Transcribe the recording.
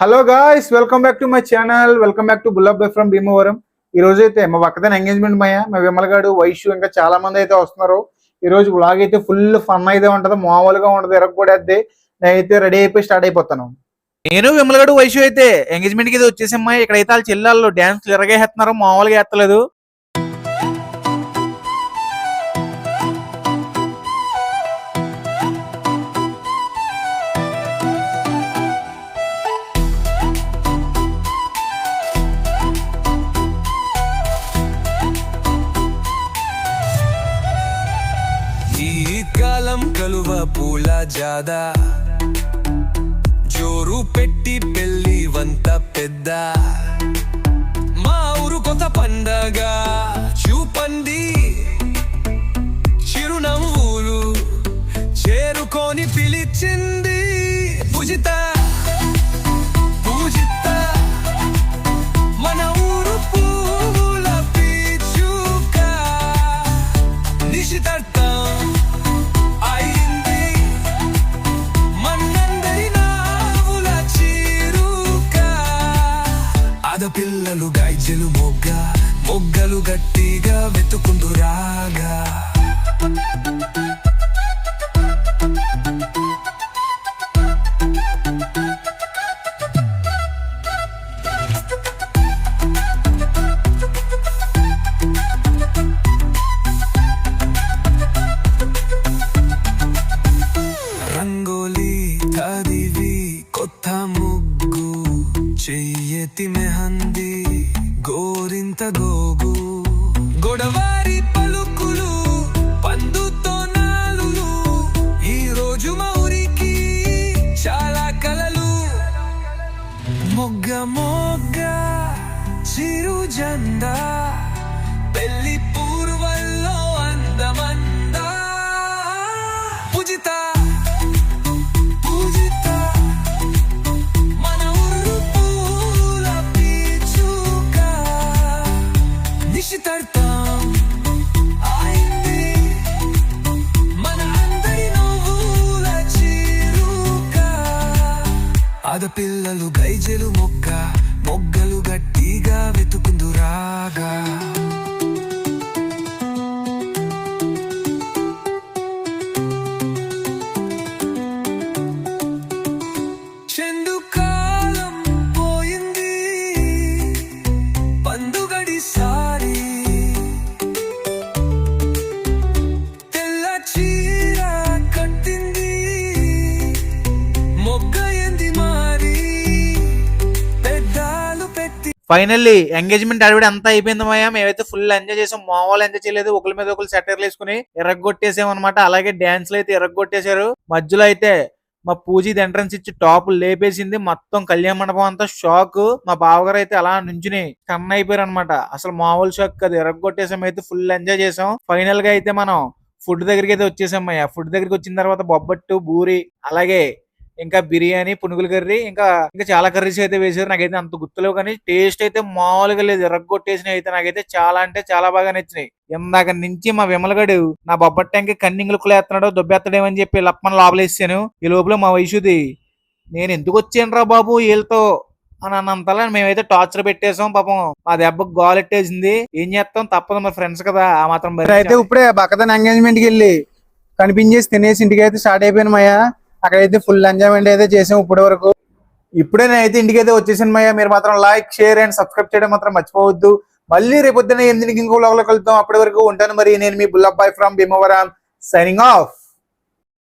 Hello guys welcome back to my channel welcome back to Bullab from Bhimavaram ఈ రోజు అయితే మా పక్కన ఎంగేజ్మెంట్ మయ్య మా విమలగాడు వైశ్యు ఇంకా చాలా మంది అయితే వస్తున్నారు. ఈ రోజు బ్లాగ్ అయితే ఫుల్ ఫన్ అయితే ఉంటది మామూలుగా ఉంటది ఎరగకూడద్ది నేనైతే రెడీ అయిపోయి స్టార్ట్ అయిపోతాను. నేను విమలగాడు వయసు అయితే ఎంగేజ్మెంట్కి అమ్మాయి ఇక్కడ అయితే వాళ్ళ చెల్లెళ్ళు డాన్స్ ఎరగేస్తున్నారు మామూలుగా ఎత్తలేదు. ఈ కాలం కలువ పూల జాదా. జోరు పెట్టి పెళ్ళి వంత పెద్ద. మా ఊరు కొత్త పండగ చూపండి. చిరునవ్వులు చేరుకొని పిలిచింది గైజలు మొగ్గ మొగ్గలు గట్టిగా వెతుకుంటూ రాగా. రంగోలి తదివి కొత్త చెయ్యెత్తి చెయ్యతి మెహంది గోరింత గోగు. గొడవారి పలుకులు పందుతో నాలుగు ఈ రోజు మౌరికి చాలా కలలు. మొగ్గ మొగ్గ చిరు జెండా. ఆడపిల్లలు గైజలు మొగ్గ మొగ్గలు గట్టిగా వెతుకుందురాగా. ఫైనల్లీ ఎంగేజ్మెంట్ అడవిడ అంతా అయిపోయింది మాయా. మేమైతే ఫుల్ ఎంజాయ్ చేసాం. మామూలు ఎంజాయ్ చేయలేదు. ఒకరి మీద ఒకరు సెటర్లు వేసుకుని ఎరగొట్టేసాం అనమాట అలాగే డాన్స్లు అయితే ఎరగొట్టేశారు మధ్యలో అయితే మా పూజీ ఎంట్రన్స్ ఇచ్చి టాప్ లేపేసింది. మొత్తం కళ్యాణ మండపం అంతా షాక్ మా బావగారు అయితే అలా నుంచుని కన్న అయిపోయారు అనమాట అసలు మామూలు షాక్ కదా. ఎరగొట్టేసాం అయితే ఫుల్ ఎంజాయ్ చేసాం. ఫైనల్గా అయితే మనం ఫుడ్ దగ్గరికి అయితే వచ్చేసాం అయ్యా ఫుడ్ దగ్గరికి వచ్చిన తర్వాత బొబ్బట్టు బూరి అలాగే ఇంకా బిర్యానీ పునుగుల కర్రీ ఇంకా ఇంకా చాలా కర్రీస్ అయితే వేసారు నాకైతే అంత గుర్తులేవు కానీ టేస్ట్ అయితే మామూలుగా లేదు. ఎర్రగొట్టేసినవి అయితే నాకైతే చాలా అంటే చాలా బాగా నచ్చినాయి. ఇందాక నుంచి మా విమలగడు నా బొబ్బట్టంకి కన్నింగులు కులేస్తున్నాడో దొబ్బెత్తడేమని చెప్పి లప్పని లోపలేసాను. ఈ లోపల మా వయసుది నేను ఎందుకు వచ్చాను రా బాబు వీళ్ళతో? అని అన్నంతలా మేమైతే టార్చర్ పెట్టేసాం. పాపం మా దెబ్బకు గోలెట్టేసింది. ఏం చేస్తాం? తప్పదు మా ఫ్రెండ్స్ కదా ఆ మాత్రం అయితే. ఇప్పుడే పక్కన ఎంగేజ్మెంట్కి వెళ్ళి కనిపించేసి తినేసి ఇంటికి అయితే స్టార్ట్ అయిపోయాను మయ్య అక్కడైతే ఫుల్ ఎంజాయ్మెంట్ అయితే చేసాం ఇప్పటి వరకు. ఇప్పుడే నేనైతే ఇంటికి అయితే వచ్చేసాను మయ్య. మీరు మాత్రం లైక్ షేర్ అండ్ సబ్స్క్రైబ్ చేయడం మాత్రం మర్చిపోవద్దు. మళ్ళీ రేపొద్దున ఎనిమిదికి ఇంకో లోపలికి వెళ్తాం అప్పటి వరకు ఉంటాను మరి. నేను మీ Bullabbai from Bhimavaram signing off